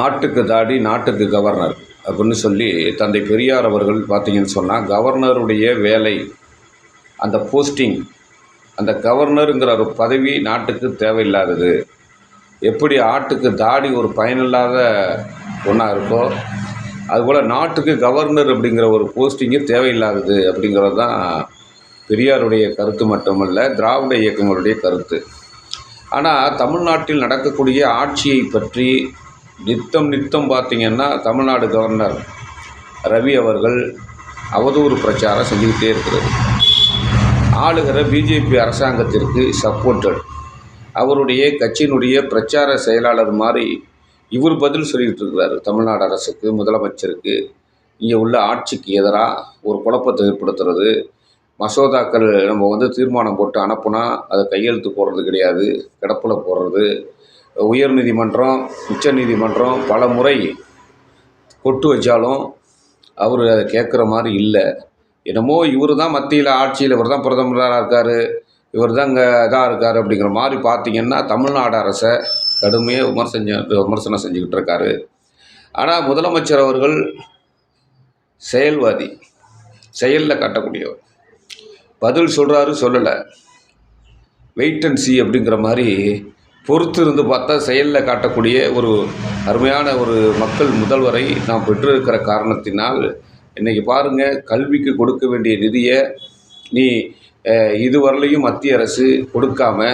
ஆட்டுக்கு தாடி நாட்டுக்கு கவர்னர் அப்படின்னு சொல்லி தந்தை பெரியார் அவர்கள் பார்த்தீங்கன்னு சொன்னால் கவர்னருடைய வேலை அந்த போஸ்டிங் அந்த கவர்னருங்கிற ஒரு பதவி நாட்டுக்கு தேவையில்லாதது. எப்படி ஆட்டுக்கு தாடி ஒரு பயனில்லாத ஒன்றா இருக்கோ அதுபோல் நாட்டுக்கு கவர்னர் அப்படிங்கிற ஒரு போஸ்டிங்கு தேவையில்லாதது அப்படிங்கிறது தான் பெரியாருடைய கருத்து மட்டுமல்ல திராவிட இயக்கங்களுடைய கருத்து. ஆனால் தமிழ்நாட்டில் நடக்கக்கூடிய ஆட்சியை பற்றி நித்தம் நித்தம் பார்த்திங்கன்னா தமிழ்நாடு கவர்னர் ரவி அவர்கள் அவதூறு பிரச்சாரம் செஞ்சுக்கிட்டே இருக்கிறது ஆளுகிற பிஜேபி அரசாங்கத்திற்கு சப்போர்ட்டட். அவருடைய கட்சியினுடைய பிரச்சார செயலாளர் மாதிரி இவர் பதில் சொல்லிக்கிட்டு இருக்கிறாரு. தமிழ்நாடு அரசுக்கு முதலமைச்சருக்கு இங்கே உள்ள ஆட்சிக்கு எதிராக ஒரு குழப்பத்தை ஏற்படுத்துறது. மசோதாக்கள் நம்ம வந்து தீர்மானம் போட்டு அனுப்புனா அதை கையெழுத்து போடுறது கிடையாது. கிடப்பில் போடுறது. உயர் நீதிமன்றம் உச்ச நீதிமன்றம் பல முறை கொட்டு வச்சாலும் அவர் அதை கேட்குற மாதிரி இல்லை. என்னமோ இவர் தான் மத்தியில் ஆட்சியில் இவர் தான் பிரதமராக இருக்கார் இவர் தான் இங்கே இதாக இருக்கார் அப்படிங்கிற மாதிரி பார்த்தீங்கன்னா தமிழ்நாடு அரசை கடுமையாக விமர்சனம் விமர்சனம் செஞ்சுக்கிட்டு இருக்காரு. ஆனால் முதலமைச்சர் அவர்கள் செயல்வாதி செயலில் காட்டக்கூடியவர். பதில் சொல்கிறாரு சொல்லலை. வெயிட் அண்ட் சி அப்படிங்கிற மாதிரி பொறுத்து இருந்து பார்த்தா செயலில் காட்டக்கூடிய ஒரு அருமையான ஒரு மக்கள் முதல்வரை நாம் பெற்றிருக்கிற காரணத்தினால் இன்றைக்கி பாருங்கள் கல்விக்கு கொடுக்க வேண்டிய நிதியை நீ இதுவரையிலையும் மத்திய அரசு கொடுக்காம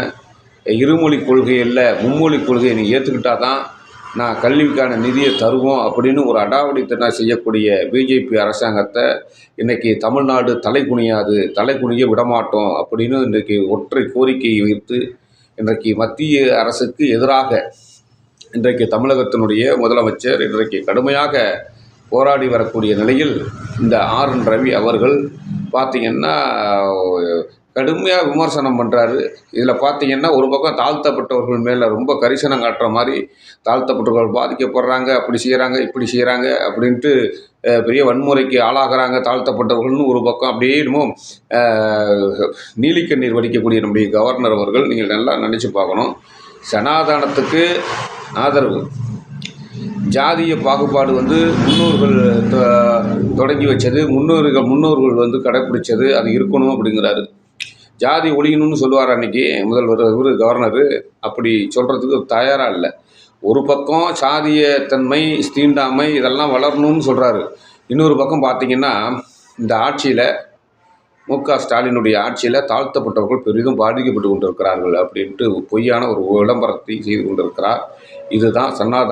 இருமொழி கொள்கையில் மும்மொழி கொள்கையை நீ ஏற்றுக்கிட்டால் தான் நான் கல்விக்கான நிதியை தருவோம் அப்படின்னு ஒரு அடாவடித்தனா செய்யக்கூடிய பிஜேபி அரசாங்கத்தை இன்றைக்கி தமிழ்நாடு தலை குனியாது தலை குனிய விடமாட்டோம் அப்படின்னு இன்றைக்கி ஒற்றை கோரிக்கையை வைத்து இன்றைக்கு மத்திய அரசுக்கு எதிராக இன்றைக்கு தமிழகத்தினுடைய முதலமைச்சர் இன்றைக்கு கடுமையாக போராடி வரக்கூடிய நிலையில் இந்த ஆர் என் ரவி அவர்கள் பார்த்திங்கன்னா கடுமையாக விமர்சனம் பண்ணுறாரு இதில் பார்த்தீங்கன்னா ஒரு பக்கம் தாழ்த்தப்பட்டவர்கள் மேலே ரொம்ப கரிசனம் காட்டுற மாதிரி தாழ்த்தப்பட்டவர்கள் பாதிக்கப்படுறாங்க அப்படி செய்கிறாங்க இப்படி செய்கிறாங்க அப்படின்ட்டு பெரிய வன்முறைக்கு ஆளாகிறாங்க தாழ்த்தப்பட்டவர்கள்னு ஒரு பக்கம். அப்படியே என்னமோ நீலிக்கண்ணீர் வடிக்கக்கூடிய நம்முடைய கவர்னர் அவர்கள் நீங்கள் நல்லா நினச்சி பார்க்கணும். சனாதனத்துக்கு ஆதரவு. ஜாதிய பாகுபாடு வந்து முன்னோர்கள் தொடங்கி வச்சது முன்னோர்கள் முன்னோர்கள் வந்து கடைப்பிடிச்சது அது இருக்கணும் அப்படிங்கிறாரு. ஜாதி ஒழியணும்னு சொல்லுவார் அன்னைக்கு முதல்வர் இவர் கவர்னரு. அப்படி சொல்கிறதுக்கு தயாராக இல்லை. ஒரு பக்கம் சாதிய தன்மை தீண்டாமை இதெல்லாம் வளரணும்னு சொல்கிறாரு இன்னொரு பக்கம் பார்த்தீங்கன்னா இந்த ஆட்சியில் மு க ஸ்டாலினுடைய ஆட்சியில் தாழ்த்தப்பட்டவர்கள் பெரிதும் பாதிக்கப்பட்டு கொண்டிருக்கிறார்கள் அப்படின்ட்டு பொய்யான ஒரு விளம்பரத்தை செய்து கொண்டிருக்கிறார். இதுதான் சன்னாத